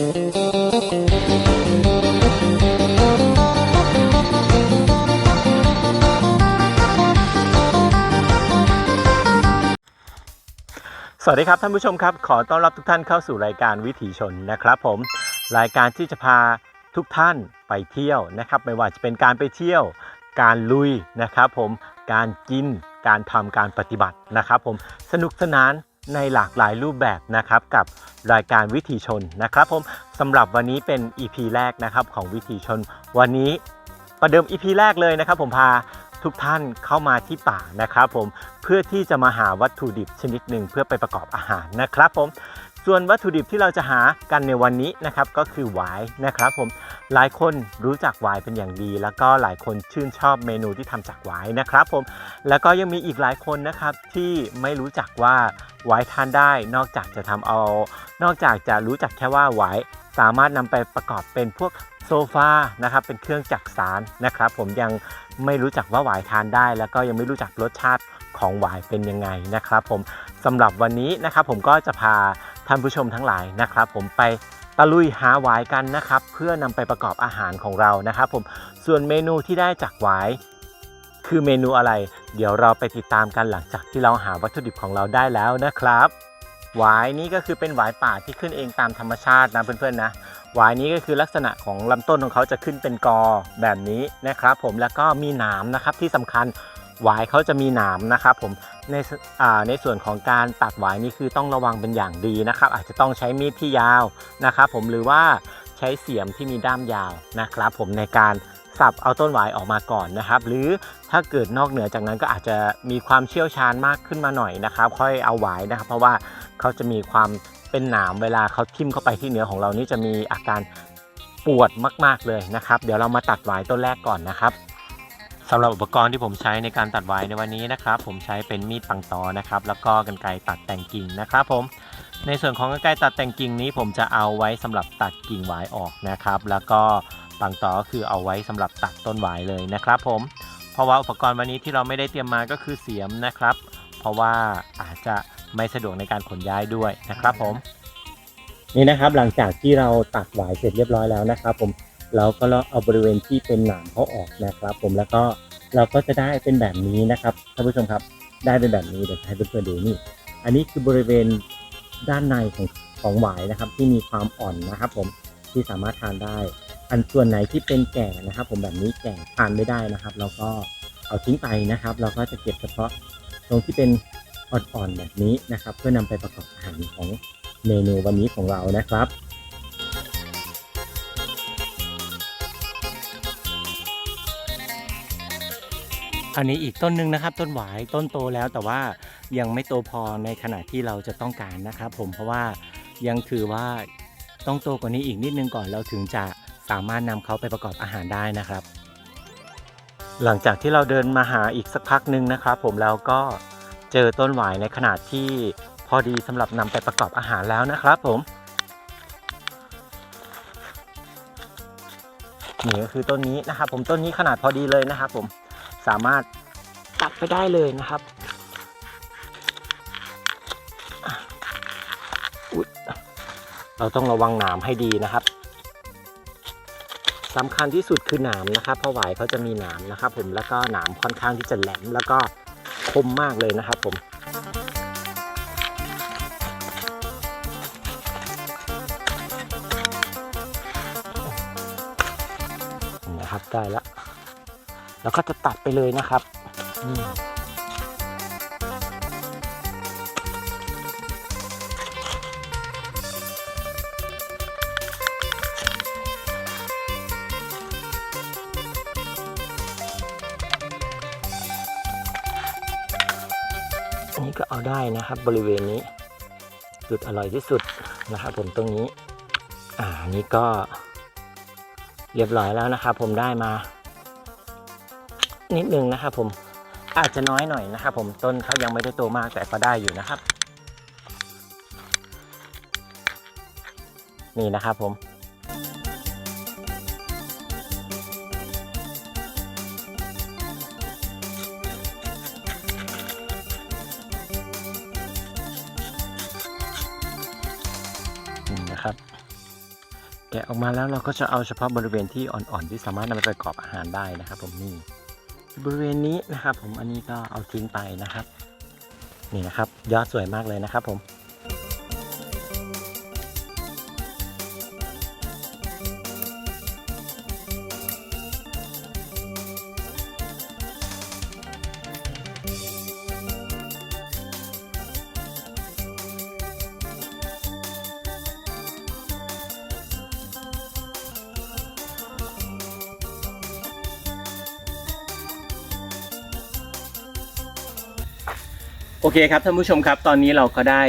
สวัสดีครับท่านผู้ชมครับ ขอต้อนรับทุกท่านเข้าสู่รายการวิถีชนนะครับ ผมรายการที่จะพาทุกท่านไปเที่ยวนะครับ ไม่ว่าจะเป็นการไปเที่ยว การลุยนะครับ ผมการกินการทำการปฏิบัตินะครับ ผมสนุกสนาน ในหลากหลายรูปแบบนะครับกับรายการวิถีชนนะครับผมสำหรับวันนี้เป็น EP แรกนะครับของวิถีชน วันนี้ประเดิม EP แรกเลยนะครับ ผมพาทุกท่านเข้ามาที่ป่านะครับผมเพื่อที่จะมาหาวัตถุดิบชนิดหนึ่งเพื่อไปประกอบอาหารนะครับผม ส่วนวัตถุดิบที่เราจะหากันในวันนี้นะครับก็คือหวายนะครับผมหลายคนรู้จักหวายเป็นอย่างดี แล้วก็หลายคนชื่นชอบเมนูที่ทำจากหวายนะครับผมแล้วก็ยังมีอีกหลายคนนะครับที่ไม่รู้จักว่าหวายทานได้ นอกจากจะทำเอา นอกจากจะรู้จักแค่ว่าหวาย สามารถนำไปประกอบเป็นพวกโซฟานะครับเป็นเครื่องจักสารนะครับ ผมยังไม่รู้จักว่าหวายทานได้ แล้วก็ยังไม่รู้จักรสชาติของหวายเป็นยังไงนะครับ ผมสำหรับวันนี้นะครับ ผมก็จะพาท่านผู้ชมทั้งหลายนะครับ ผมไปตะลุยหาหวายกันนะครับ เพื่อนำไปประกอบอาหารของเรานะครับ ผมส่วนเมนูที่ได้จากหวายคือเมนูอะไร เดี๋ยวเราไปติดตามกันหลังจากที่เราหาวัตถุดิบของเราได้แล้วนะครับ หวายนี้ก็คือเป็นหวายป่าที่ขึ้นเองตามธรรมชาตินะเพื่อนๆนะหวายนี้ก็คือลักษณะของลำต้นของเขาจะขึ้นเป็นกอแบบนี้นะครับ ผมแล้วก็มีหนามนะครับที่สำคัญหวายเขาจะมีหนามนะครับผมในอ่าในส่วนของการตัดหวายนี่คือต้องระวังเป็นอย่างดีนะครับ อาจจะต้องใช้มีดที่ยาวนะครับ ผมหรือว่าใช้เสียมที่มีด้ามยาวนะครับ ผมในการ สับเอาต้นหวายออกมาก่อนนะครับ หรือถ้าเกิดนอกเหนือจากนั้นก็อาจจะมีความเชี่ยวชาญมากขึ้นมาหน่อยนะครับ ค่อยเอาหวายนะครับ เพราะว่าเขาจะมีความเป็นหนามเวลาเขาทิ่มเข้าไปที่เนื้อของเรานี่จะมีอาการปวดมาก ๆเลยนะครับ เดี๋ยวเรามาตัดหวายต้นแรกก่อนนะครับสำหรับอุปกรณ์ที่ผมใช้ในการตัดหวายในวันนี้นะครับ ผมใช้เป็นมีดปังตอนะครับ แล้วก็กรรไกรตัดแต่งกิ่งนะครับ ผมในส่วนของกรรไกรตัดแต่งกิ่งนี้ ผมจะเอาไว้สำหรับตัดกิ่งหวายออกนะครับ แล้วก็ ปังตอก็คือเอาไว้สำหรับตัดต้นหวายเลยนะครับ ผมเพราะว่าอุปกรณ์วันนี้ที่เราไม่ได้เตรียมมาก็คือเสียมนะครับ เพราะว่าอาจจะไม่สะดวกในการขนย้ายด้วยนะครับ ผม นี่นะครับหลังจากที่เราตัดหวายเสร็จเรียบร้อยแล้วนะครับ ผมเราก็เอาบริเวณที่เป็นหนามเขาออกนะครับ ผมแล้วก็เราก็จะได้เป็นแบบนี้นะครับท่านผู้ชมครับ ได้เป็นแบบนี้เดี๋ยวให้เพื่อนๆดูนี่ อันนี้คือบริเวณด้านในของของหวายนะครับ ที่มีความอ่อนนะครับ ผมที่สามารถทานได้ อันส่วนไหนที่เป็นแก่นะครับ ผมแบบนี้แก่ทานไม่ได้นะครับ เราก็เอาทิ้งไปนะครับ เราก็จะเก็บเฉพาะตรงที่เป็นอ่อนๆแบบนี้นะครับ เพื่อนำไปประกอบอาหารของเมนูวันนี้ของเรานะครับอันนี้อีกต้นหนึ่งนะครับ ต้นหวายต้นโตแล้วแต่ว่ายังไม่โตพอในขณะที่เราจะต้องการนะครับ ผมเพราะว่ายังถือว่าต้องโตกว่านี้อีกนิดนึงก่อนเราถึงจะ สามารถนำเขาไปประกอบอาหารได้นะครับ หลังจากที่เราเดินมาหาอีกสักพักหนึ่งนะครับ ผมแล้วก็เจอต้นหวายในขนาดที่พอดีสำหรับนำไปประกอบอาหารแล้วนะครับ ผมนี่ก็คือต้นนี้นะครับ ผมต้นนี้ขนาดพอดีเลยนะครับ ผมสามารถตัดไปได้เลยนะครับเราต้องระวังหนามให้ดีนะครับ สำคัญที่สุดคือหนามนะครับเพราะหวายเขาจะมีหนามนะครับ ผมแล้วก็หนามค่อนข้างที่จะแหลมแล้วก็คมมากเลยนะครับ ผมนะครับได้แล้วแล้วก็จะตัดไปเลยนะครับอัน ก็เอาได้นะครับ บริเวณนี้ จุดอร่อยที่สุดนะครับผมตรงนี้ อ่านนี้ก็ เรียบร้อยแล้วนะครับผมได้มา นิดนึงนะครับผมอาจจะน้อยหน่อยนะครับผมต้นเขายังไม่ได้โตมากแต่ก็ได้อยู่นะครับ นี่นะครับผม นะครับ แกะออกมาแล้วเราก็จะเอาเฉพาะบริเวณที่อ่อนๆที่สามารถนำไปประกอบอาหารได้นะครับ ผมนี่บริเวณนี้นะครับ ผมอันนี้ก็เอาทิ้งไปนะครับ นี่นะครับ ยอดสวยมากเลยนะครับ ผม โอเคครับท่านผู้ชมครับ ตอนนี้เราก็ได้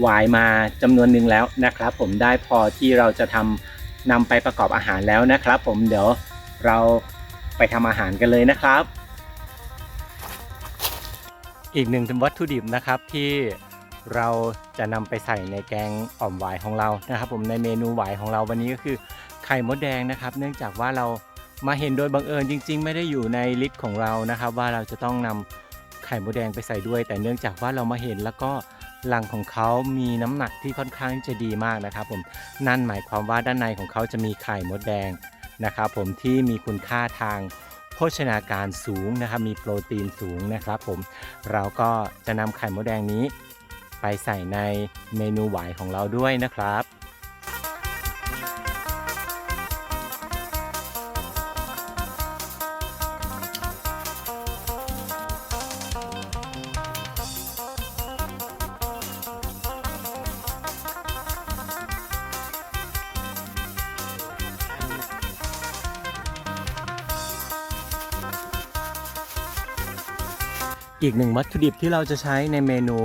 หวายมาจำนวนหนึ่งแล้วนะครับ ผมได้พอที่เราจะทำนำไปประกอบอาหารแล้วนะครับ ผมเดี๋ยวเราไปทำอาหารกันเลยนะครับ อีกหนึ่งวัตถุดิบนะครับที่เราจะนำไปใส่ในแกงอ่อมหวายของเรานะครับ ผมในเมนูหวายของเราวันนี้ก็คือไข่มดแดงนะครับ เนื่องจากว่าเรามาเห็นโดยบังเอิญจริง ๆ ไม่ได้อยู่ในลิสต์ของเรานะครับ ว่าเราจะต้องนำ ไข่มดแดงไปใส่ด้วย แต่เนื่องจากว่าเรามาเห็นแล้วก็รังของเขามีน้ำหนักที่ค่อนข้างจะดีมากนะครับผมนั่นหมายความว่าด้านในของเขาจะมีไข่มดแดงนะครับผมที่มีคุณค่าทางโภชนาการสูงนะครับมีโปรตีนสูงนะครับผมเราก็จะนำไข่มดแดงนี้ ไปใส่ในเมนูหวายของเราด้วยนะครับ อีกหนึ่งวัตถุดิบที่เราจะใช้ในเมนู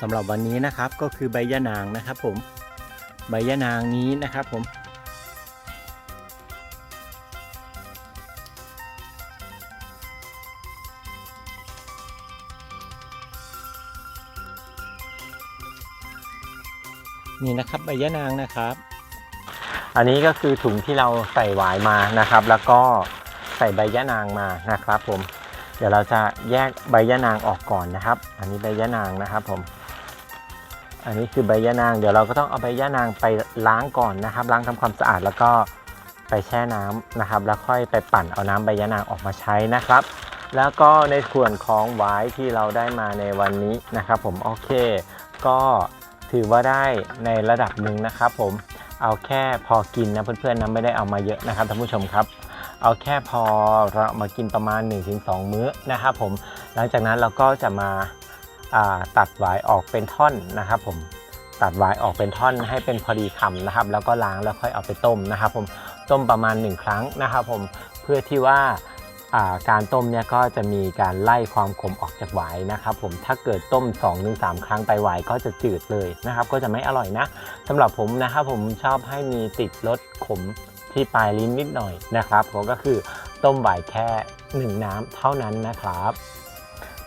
สำหรับวันนี้นะครับ ก็คือใบยะนางนะครับผมใบยะนางนี้นะครับผมนี่นะครับใบยะนางนะครับ อันนี้ก็คือถุงที่เราใส่หวายมานะครับ แล้วก็ใส่ใบยะนางมานะครับผม ดี๋ยวเราจะแยกใบยะนางออกก่อนนะครับ อันนี้ใบยะนางนะครับผม อันนี้คือใบยะนาง เดี๋ยวเราก็ต้องเอาใบยะนางไปล้างก่อนนะครับ ล้างทำความสะอาดแล้วก็ไปแช่น้ำนะครับ แล้วค่อยไปปั่นเอาน้ำใบยะนางออกมาใช้นะครับ แล้วก็ในส่วนของหวายที่เราได้มาในวันนี้นะครับ ผมโอเค ก็ถือว่าได้ในระดับหนึ่งนะครับ ผมเอาแค่พอกินนะเพื่อนๆนะไม่ได้เอามาเยอะนะครับท่านผู้ชมครับ เอาแค่พอเรามากินประมาณ 1-2 มื้อนะครับผมหลังจากนั้นเราก็จะมาาตัดหวายออกเป็นท่อนนะครับผมตัดหวายออกเป็นท่อนให้เป็นพอดีคำนะครับ แล้วก็ล้างแล้วค่อยเอาไปต้มนะครับ ผมต้มประมาณ 1 ครั้งนะครับ ผมเพื่อที่ว่าอ่าการต้มเนี่ยก็จะมีการไล่ความขมออกจากหวายนะครับผมถ้าเกิดต้ม 2-3 ครั้งไปหวายก็จะจืดเลยนะครับ ก็จะไม่อร่อยนะสำหรับผมนะครับผมชอบให้มีติดรสขม ที่ปลายลิ้นนิดหน่อยนะครับผมก็คือต้มไวน์แค่หนึ่งน้ำเท่านั้นนะครับ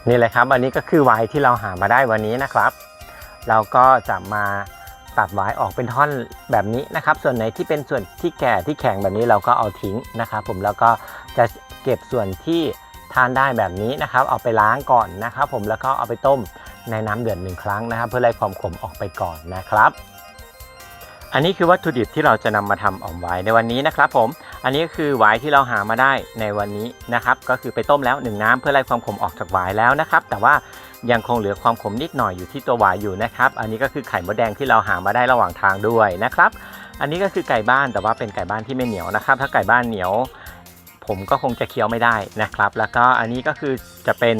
นี่แหละครับ อันนี้ก็คือไวน์ที่เราหามาได้วันนี้นะครับ เราก็จะมาตัดไวน์ออกเป็นท่อนแบบนี้นะครับ ส่วนไหนที่เป็นส่วนที่แก่ที่แข็งแบบนี้เราก็เอาทิ้งนะครับ ผมแล้วก็จะเก็บส่วนที่ทานได้แบบนี้นะครับ เอาไปล้างก่อนนะครับ ผมแล้วก็เอาไปต้มในน้ำเดือดหนึ่งครั้งนะครับ เพื่อไล่ความขมออกไปก่อนนะครับ อันนี้คือวัตถุดิบที่เราจะนำมาทำอ่อมไวน์ในวันนี้นะครับผม อันนี้ก็คือไวน์ที่เราหามาได้ในวันนี้นะครับ ก็คือไปต้มแล้วหนึ่งน้ำเพื่อไล่ความขมออกจากไวน์แล้วนะครับ แต่ว่ายังคงเหลือความขมนิดหน่อยอยู่ที่ตัวไวน์อยู่นะครับ อันนี้ก็คือไข่มดแดงที่เราหามาได้ระหว่างทางด้วยนะครับ อันนี้ก็คือไก่บ้านแต่ว่าเป็นไก่บ้านที่ไม่เหนียวนะครับ ถ้าไก่บ้านเหนียว ผมก็คงจะเคี้ยวไม่ได้นะครับ แล้วก็อันนี้ก็คือจะเป็น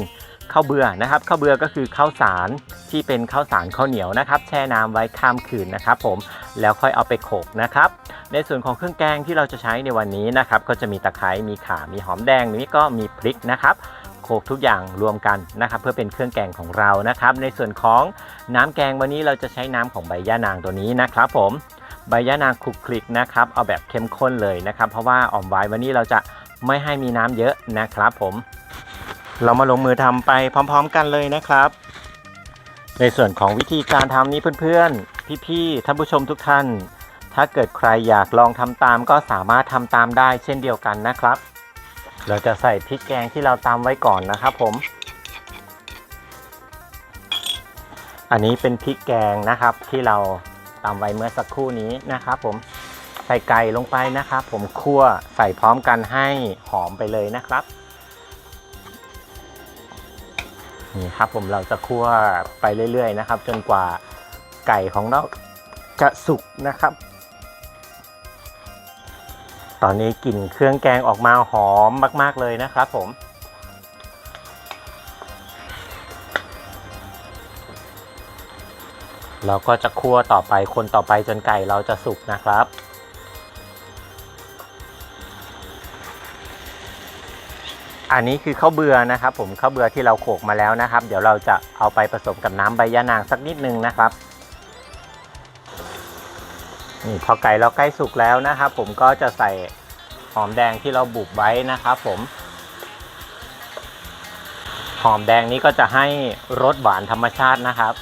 ข้าวเบื่อนะครับข้าวเบื่อก็คือข้าวสารที่เป็นข้าวสารข้าวเหนียวนะครับ แช่น้ำไว้ข้ามคืนนะครับ ผมแล้วค่อยเอาไปโขกนะครับ ในส่วนของเครื่องแกงที่เราจะใช้ในวันนี้นะครับ ก็จะมีตะไคร้มีข่ามีหอมแดงนี้ก็มีพริกนะครับโขกทุกอย่างรวมกันนะครับ เพื่อเป็นเครื่องแกงของเรานะครับ ในส่วนของน้ำแกงวันนี้เราจะใช้น้ำของใบย่านางตัวนี้นะครับผมใบย่านางคลุกคลิกนะครับ เอาแบบเข้มข้นเลยนะครับ เพราะว่าอ่อมไว้วันนี้เราจะไม่ให้มีน้ำเยอะนะครับผม เรามาลงมือทำไปพร้อม ๆ กันเลยนะครับ ในส่วนของวิธีการทำนี้เพื่อนๆ พี่ๆ ท่านผู้ชมทุกท่าน ถ้าเกิดใครอยากลองทำตามก็สามารถทำตามได้เช่นเดียวกันนะครับ เราจะใส่พริกแกงที่เราตำไว้ก่อนนะครับผม อันนี้เป็นพริกแกงนะครับที่เราตำไว้เมื่อสักครู่นี้นะครับผมใส่ไก่ลงไปนะครับ ผมคั่วใส่พร้อมกันให้หอมไปเลยนะครับ นี่ครับผมเราจะคั่วไปเรื่อยๆนะครับ จนกว่าไก่ของเราจะสุกนะครับ ตอนนี้กลิ่นเครื่องแกงออกมาหอมมาก ๆเลยนะครับผมเราก็จะคั่วต่อไปคนต่อไปจนไก่เราจะสุกนะครับ อันนี้คือข้าวเบื่อนะครับ ผมข้าวเบื่อที่เราโขกมาแล้วนะครับ เดี๋ยวเราจะเอาไปผสมกับน้ำใบยะนางสักนิดนึงนะครับนี่พอไก่เราใกล้สุกแล้วนะครับ ผมก็จะใส่หอมแดงที่เราบุบไว้นะครับ ผมหอมแดงนี้ก็จะให้รสหวานธรรมชาตินะครับ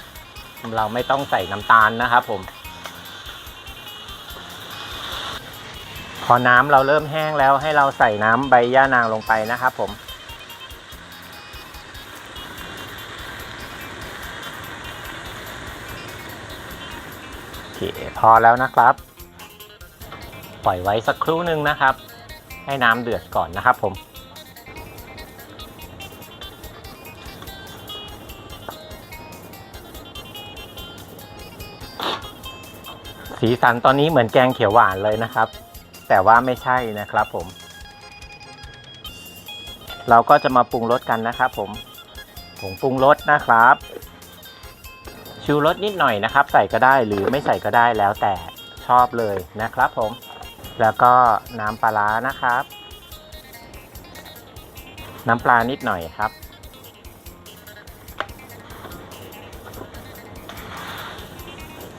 เราไม่ต้องใส่น้ำตาลนะครับ ผม พอน้ำเราเริ่มแห้งแล้วให้เราใส่น้ำใบย่านางลงไปนะครับผม โอเคพอแล้วนะครับ ปล่อยไว้สักครู่หนึ่งนะครับ ให้น้ำเดือดก่อนนะครับผมสีสันตอนนี้เหมือนแกงเขียวหวานเลยนะครับ แต่ว่าไม่ใช่นะครับผม เราก็จะมาปรุงรสกันนะครับผมผงปรุงรสนะครับ ชูรสนิดหน่อยนะครับ ใส่ก็ได้หรือไม่ใส่ก็ได้แล้วแต่ชอบเลยนะครับผม แล้วก็น้ำปลาร้านะครับ น้ำปลานิดหน่อยครับ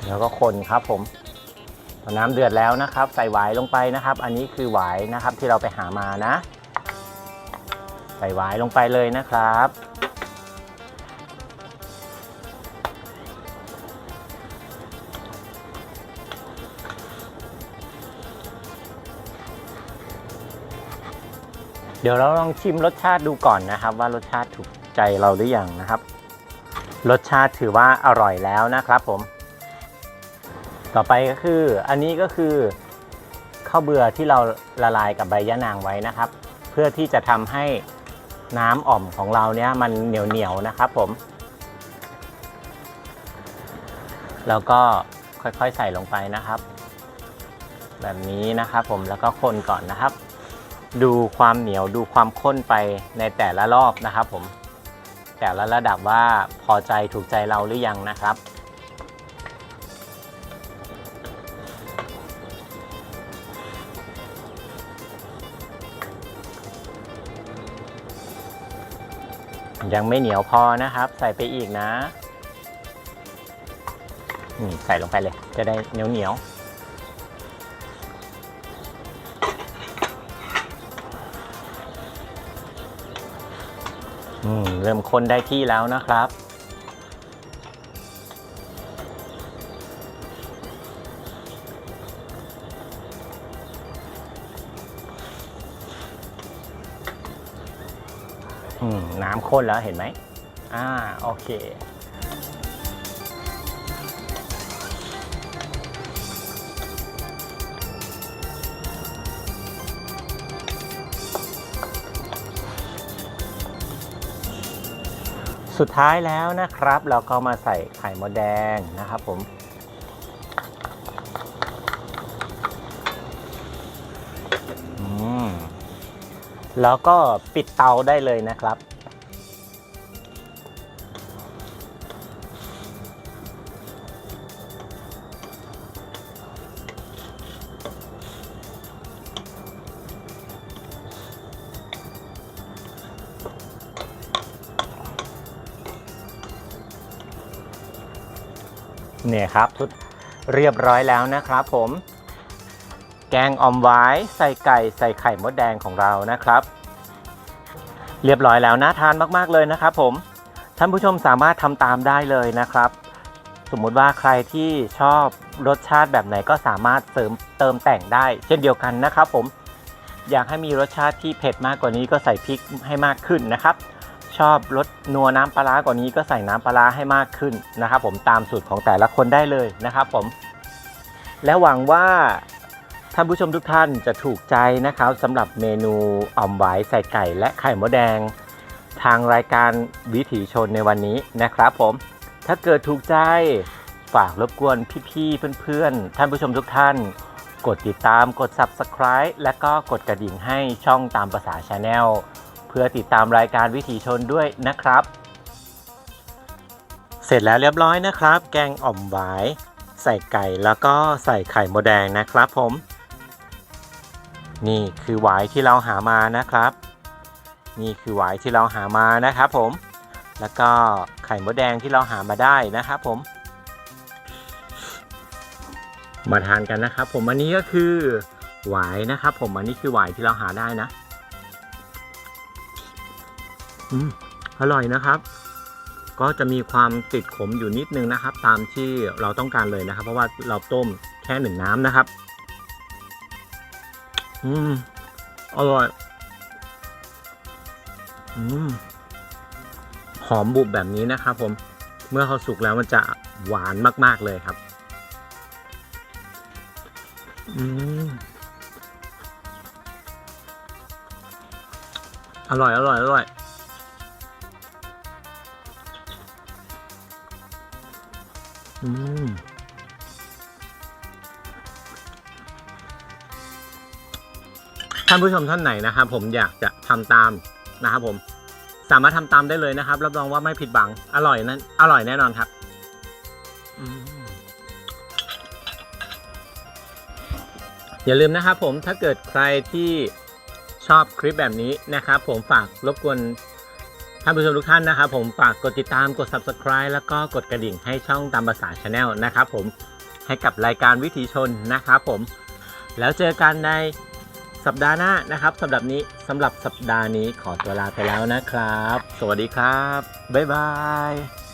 แล้วก็คนครับผม น้ำเดือดแล้วนะครับ ใส่หวายลงไปนะครับ อันนี้คือหวายนะครับที่เราไปหามานะ ใส่หวายลงไปเลยนะครับเดี๋ยวเราลองชิมรสชาติดูก่อนนะครับ ว่ารสชาติถูกใจเราหรือยังนะครับ รสชาติถือว่าอร่อยแล้วนะครับผม ต่อไปก็คืออันนี้ก็คือข้าวเบื่อที่เราละลายกับใบยะนางไว้นะครับ เพื่อที่จะทำให้น้ำอ่อมของเราเนี้ยมันเหนียวเหนียวนะครับผม แล้วก็ค่อยๆใส่ลงไปนะครับ แบบนี้นะครับผมแล้วก็คนก่อนนะครับ ดูความเหนียวดูความข้นไปในแต่ละรอบนะครับผมแต่ละระดับว่าพอใจถูกใจเราหรือยังนะครับ ยังไม่เหนียวพอนะครับ ใส่ไปอีกนะนี่ใส่ลงไปเลย จะได้เหนียวเหนียวอืมเริ่มคนได้ที่แล้วนะครับ อืมน้ำข้นแล้วเห็นไหมอ่าโอเค สุดท้ายแล้วนะครับ เราก็มาใส่ไข่มดแดงนะครับผมอืม แล้วก็ปิดเตาได้เลยนะครับ เนี่ยครับทุกเรียบร้อยแล้วนะครับผม แกงออมไว้ใส่ไก่ใส่ไข่มดแดงของเรานะครับ เรียบร้อยแล้วน่าทานมากๆเลยนะครับผมท่านผู้ชมสามารถทำตามได้เลยนะครับ สมมุติว่าใครที่ชอบรสชาติแบบไหนก็สามารถเสริมเติมแต่งได้ เช่นเดียวกันนะครับผมอยากให้มีรสชาติที่เผ็ดมากกว่านี้ก็ใส่พริกให้มากขึ้นนะครับ ชอบรสนัวน้ำปลากว่านี้ก็ใส่น้ำปลาให้มากขึ้นนะครับ ผมตามสูตรของแต่ละคนได้เลยนะครับ ผม และหวังว่า ท่านผู้ชมทุกท่านจะถูกใจนะครับสำหรับเมนูอ่อมหวายใส่ไก่และไข่มดแดง ทางรายการวิถีชนในวันนี้นะครับผม ถ้าเกิดถูกใจฝากรบกวนพี่ๆเพื่อนๆ ท่านผู้ชมทุกท่าน กดติดตามกด Subscribe และก็กดกระดิ่งให้ช่องตามภาษาชาแนลเพื่อติดตามรายการวิถีชนด้วยนะครับ เสร็จแล้วเรียบร้อยนะครับ แกงอ่อมหวายใส่ไก่แล้วก็ใส่ไข่มดแดงนะครับผม นี่คือหวายที่เราหามานะครับ นี่คือหวายที่เราหามานะครับผม แล้วก็ไข่มดแดงที่เราหามาได้นะครับผม มาทานกันนะครับ ผมอันนี้ก็คือหวายนะครับ ผมอันนี้คือหวายที่เราหาได้นะ อืมอร่อยนะครับก็จะมีความติดขมอยู่นิดนึงนะครับ ตามที่เราต้องการเลยนะครับ เพราะว่าเราต้มแค่หนึ่งน้ำนะครับ อืม อร่อย อืม หอมบุบแบบนี้นะครับผม เมื่อเขาสุกแล้วมันจะหวานมาก ๆ เลยครับ อืม อร่อย อร่อย อร่อยอืม ท่านผู้ชมท่านไหนนะครับผมอยากจะทำตามนะครับผมสามารถทำตามได้เลยนะครับรับรองว่าไม่ผิดหวังอร่อยนั้นอร่อยแน่นอนครับอย่าลืมนะครับผมถ้าเกิดใครที่ชอบคลิปแบบนี้นะครับ ผมฝากรบกวนท่านผู้ชมทุกท่านนะครับ ผมฝากกดติดตามกด subscribe แล้วก็กดกระดิ่งให้ช่องตามภาษาชาแนลนะครับ ผมให้กับรายการวิถีชนนะครับ ผมแล้วเจอกันใน สัปดาห์หน้านะครับสำหรับนี้สำหรับสัปดาห์นี้ขอตัวลาไปแล้วนะครับ สวัสดีครับ บ๊ายบาย